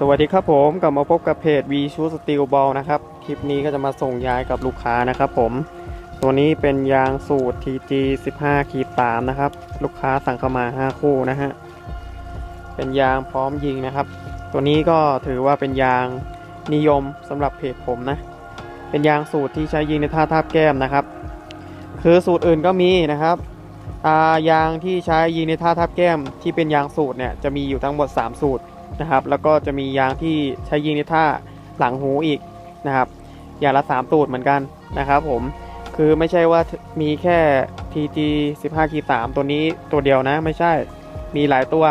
สวัสดีครับผมกลับมาพบกับเพจ V Shoe Steel Ball นะครับ คลิปนี้ก็จะมาส่งย้ายกับลูกค้านะครับผม ตัวนี้เป็นยางสูตร TG 15ขีด3นะครับ ลูกค้าสั่งเข้ามา 5 คู่นะฮะ เป็นยางพร้อมยิงนะครับ ตัวนี้ก็ถือว่าเป็นยางนิยมสำหรับเพจผมนะ เป็นยางสูตรที่ใช้ยิงในท่าทาบแก้มนะครับ คือสูตรอื่นก็มีนะครับายางที่ใช้ยิงในท่าทับแก้มที่เป็นยางสูตรเนี่ยจะมีอยู่ทั้งหมด 3 สูตรนะครับ แล้วก็จะมียางที่ใช้ยิงในท่าหลังหูอีกนะครับอย่างละ 3 สูตรเหมือนกันนะครับผมคือไม่ใช่ว่ามีแค่ TG 15ขีด3ตัวนี้ตัวเดียวนะไม่ใช่มีหลายตัว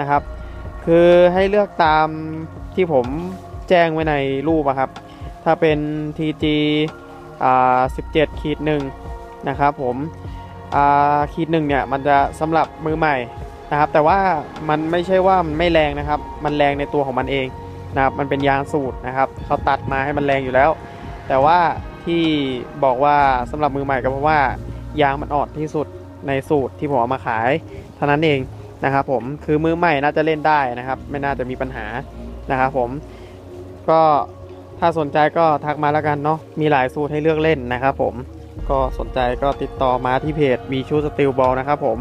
นะครับ คือให้เลือกตามที่ผมแจ้งไว้ในรูปครับ ถ้าเป็น TG อ่า17ขีดหนึ่งนะครับผม ขีดหนึ่งเนี่ยมันจะสำหรับมือใหม่นะครับ แต่ว่ามันไม่ใช่ว่ามันไม่แรงนะครับ มันแรงในตัวของมันเองนะครับ มันเป็นยางสูตรนะครับเขาตัดมาให้มันแรงอยู่แล้ว แต่ว่าที่บอกว่าสำหรับมือใหม่ก็เพราะว่ายางมันอ่อนที่สุดในสูตรที่ผมเอามาขายเท่านั้นเองนะครับผมคือมือใหม่น่าจะเล่นได้นะครับ ไม่น่าจะมีปัญหานะครับผมก็ถ้าสนใจก็ทักมาแล้วกันเนาะมีหลายสูตรให้เลือกเล่นนะครับผม ก็สนใจก็ติดต่อมาที่เพจมีชูสติลบอลนะครับผม